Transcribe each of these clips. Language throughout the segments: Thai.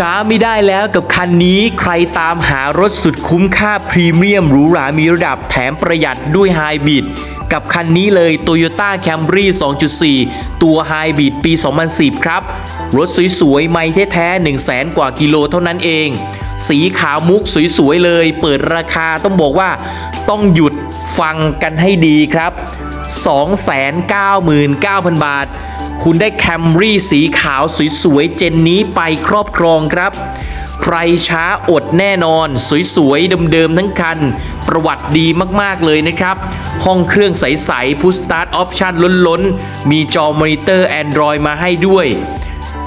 ช้าไม่ได้แล้วกับคันนี้ใครตามหารถสุดคุ้มค่าพรีเมียมหรูหรามีระดับแถมประหยัดด้วยไฮบริดกับคันนี้เลย Toyota Camry 2.4 ตัวไฮบริดปี 2010 ครับ รถสวยๆ ไม่แท้ๆ1 0 0 0 0 0กว่ากิโลเท่านั้นเอง สีขาวมุกสวยๆ เลย เปิดราคาต้องบอกว่า ต้องหยุดฟังกันให้ดีครับ 299,000 บาท คุณได้แคมรี่สีขาวสวยๆเจนนี้ไปครอบครองครับ ใครช้าอดแน่นอน สวยๆเดิมๆทั้งคัน ประวัติดีมากๆเลยนะครับ ห้องเครื่องใสๆพุชสตาร์ทออปชั่นล้นๆ มีจอมอนิเตอร์ Android มาให้ด้วย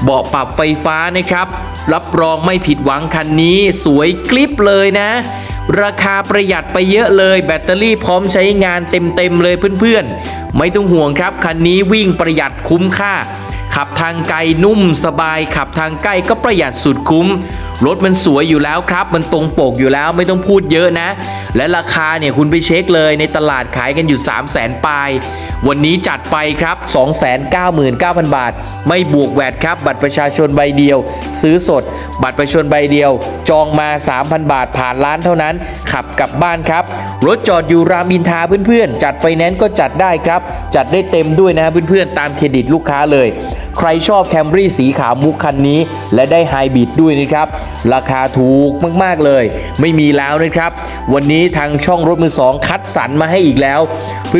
เบาะปรับไฟฟ้านะครับ รับรองไม่ผิดหวังคันนี้สวยกลิปเลยนะ ราคาประหยัดไปเยอะเลยแบตเตอรี่พร้อมใช้งานเต็มๆเลยเพื่อนๆ ไม่ต้องห่วงครับ คันนี้วิ่งประหยัดคุ้มค่า ขับทางไกลนุ่มสบาย ขับทางใกล้ก็ประหยัดสุดคุ้ม รถมันสวยอยู่แล้วครับ มันตรงปกอยู่แล้วไม่ต้องพูดเยอะนะ และราคาเนี่ยคุณไปเช็คเลยในตลาดขายกันอยู่ 3 0 0แสนปลาย วันนี้จัดไปครับ 299,000 บาท ไม่บวกแวดครับ บัตรประชาชนใบเดียว ซื้อสด บัตรประชาชนใบเดียว จองมา 3,000 บาทผ่านร้านเท่านั้น ขับกลับบ้านครับรถจอดอยู่รามอินทาเพื่อนๆจัดไฟแนนซ์ก็จัดได้ครับ จัดได้เต็มด้วยนะเพื่อนๆตามเครดิตลูกค้าเลย ใครชอบแคมรี่สีขาวมุกคันนี้ และได้ไฮบริดด้วยนะครับ ราคาถูกมากๆเลย ไม่มีแล้วนะครับ วันนี้ทางช่องรถมือสองคัดสรรมาให้อีกแล้ว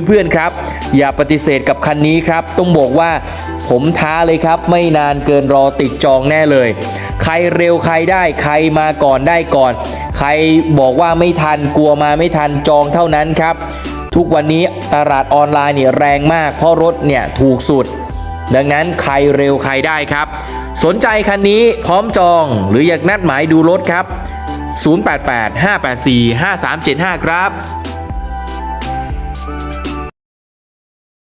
เพื่อนๆครับ อย่าปฏิเสธกับคันนี้ครับ ต้องบอกว่าผมท้าเลยครับ ไม่นานเกินรอติดจองแน่เลย ใครเร็วใครได้ใครมาก่อนได้ก่อน ใครบอกว่าไม่ทันกลัวมาไม่ทันจองเท่านั้นครับ ทุกวันนี้ตลาดออนไลน์เนี่ยแรงมากเพราะรถเนี่ยถูกสุด ดังนั้นใครเร็วใครได้ครับ สนใจคันนี้พร้อมจองหรืออยากนัดหมายดูรถครับ 088 584 5375 ครับ